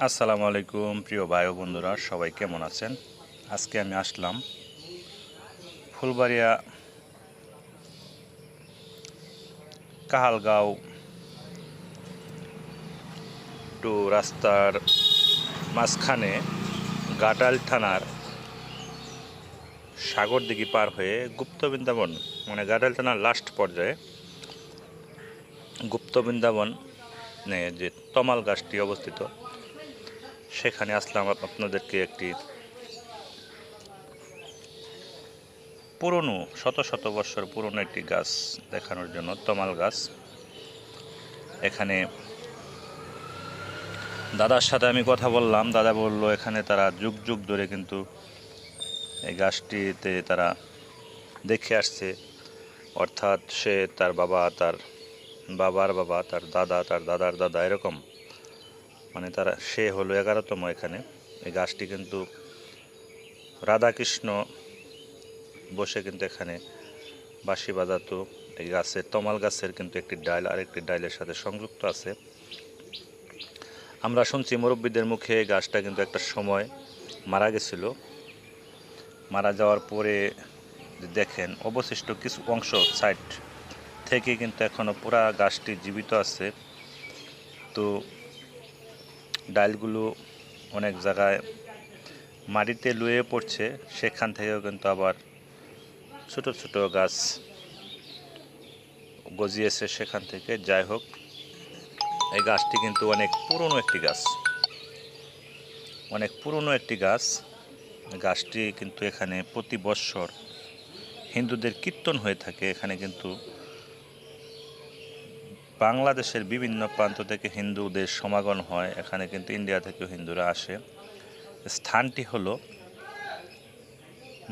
আসসালামু আলাইকুম, প্রিয় ভাই বন্ধুরা, সবাই কেমন আছেন? আজকে আমি আসলাম ফুলবাড়িয়া কাহালগাঁও টু রাস্তার মাঝখানে গাটাল থানার সাগর সাগরদিঘি পার হয়ে গুপ্ত বৃন্দাবন মানে গাটাল থানার লাস্ট পর্যায়ে গুপ্ত বৃন্দাবন যে তমাল গাছটি অবস্থিত সেখানে আসলাম আপনাদেরকে একটি পুরনো, শত শত বছর পুরনো একটি গাছ দেখানোর জন্য, তমাল গাছ। এখানে দাদার সাথে আমি কথা বললাম। দাদা বলল, এখানে তারা যুগ যুগ ধরে কিন্তু এই গাছটিতে তারা দেখে আসছে। অর্থাৎ সে তার বাবা, তার বাবার বাবা, তার দাদা, তার দাদার দাদা, এরকম মানে তারা, সে হলো এগারোতম এখানে। এই গাছটি কিন্তু রাধাকৃষ্ণ বসে কিন্তু এখানে বাঁশি বাজাতো। এই গাছের তমাল গাছের কিন্তু একটি ডাইল আর একটি ডাইলের সাথে সংযুক্ত আছে। আমরা শুনছি, মুরব্বীদের মুখে গাছটা কিন্তু একটা সময় মারা গেছিল। মারা যাওয়ার পরে দেখেন, অবশিষ্ট কিছু অংশ সাইড থেকে কিন্তু এখনও পুরা গাছটি জীবিত আছে। তো ডালগুলো অনেক জায়গায় মাটিতে লুয়ে পড়ছে, সেখান থেকেও কিন্তু আবার ছোট ছোট গাছ গজিয়েছে সেখান থেকে। যাই হোক, এই গাছটি কিন্তু অনেক পুরনো একটি গাছ। অনেক পুরনো একটি গাছ। গাছটি কিন্তু এখানে প্রতি বৎসর হিন্দুদের কীর্তন হয়ে থাকে। এখানে কিন্তু বাংলাদেশের বিভিন্ন প্রান্ত থেকে হিন্দুদের সমাগম হয়। এখানে কিন্তু ইন্ডিয়া থেকেও হিন্দুরা আসে। স্থানটি হলো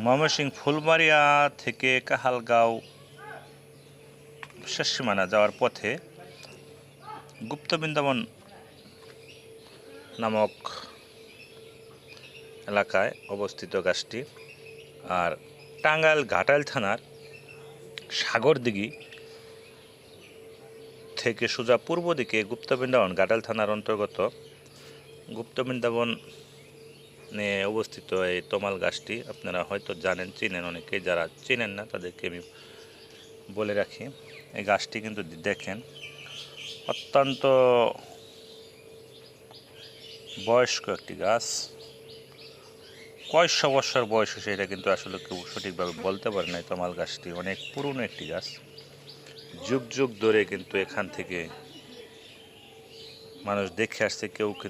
ময়মনসিং ফুলবাড়িয়া থেকে কাহালগাঁও শেষ সীমানা যাওয়ার পথে গুপ্ত বৃন্দাবন নামক এলাকায় অবস্থিত গাছটি। আর টাঙ্গাইল ঘাটাইল থানার সাগরদিঘি থেকে সোজা পূর্ব দিকে গুপ্ত বৃন্দাবন গাটাল থানার অন্তর্গত গুপ্ত বৃন্দাবন নিয়ে অবস্থিত এই তমাল গাছটি, আপনারা হয়তো জানেন, চিনেন অনেকে যারা চিনেন না তাদেরকে আমি বলে রাখি। এই গাছটি কিন্তু দেখেন, অত্যন্ত বয়স্ক একটি গাছ। কয়শো বছর বয়স এটা কিন্তু আসলে কেউ সঠিকভাবে বলতে পারে না, এই তমাল গাছটি অনেক পুরনো একটি গাছ। যুগ যুগ ধরে কিন্তু এখান থেকে মানুষ দেখে আসছে কেউ কিন্তু